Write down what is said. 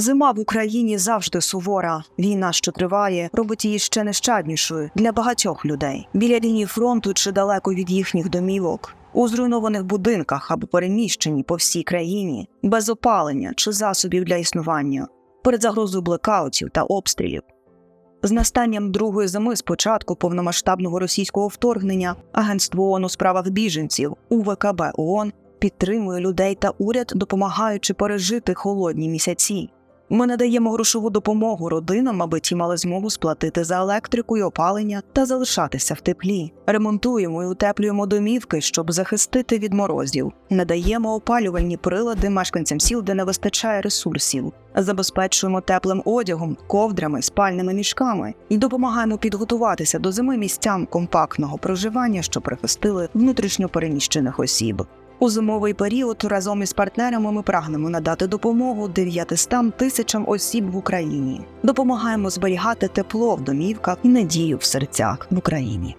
Зима в Україні завжди сувора. Війна, що триває, робить її ще нещаднішою для багатьох людей біля лінії фронту чи далеко від їхніх домівок. У зруйнованих будинках або переміщені по всій країні, без опалення чи засобів для існування, перед загрозою блекаутів та обстрілів. З настанням другої зими з початку повномасштабного російського вторгнення Агентство ООН у справах біженців УВКБ ООН підтримує людей та уряд, допомагаючи пережити холодні місяці. Ми надаємо грошову допомогу родинам, аби ті мали змогу сплатити за електрику і опалення та залишатися в теплі. Ремонтуємо і утеплюємо домівки, щоб захистити від морозів. Надаємо опалювальні прилади мешканцям сіл, де не вистачає ресурсів. Забезпечуємо теплим одягом, ковдрами, спальними мішками і допомагаємо підготуватися до зими місцям компактного проживання, що прихистили внутрішньо переміщених осіб. У зимовий період разом із партнерами ми прагнемо надати допомогу 900 тисячам осіб в Україні. Допомагаємо зберігати тепло в домівках і надію в серцях в Україні.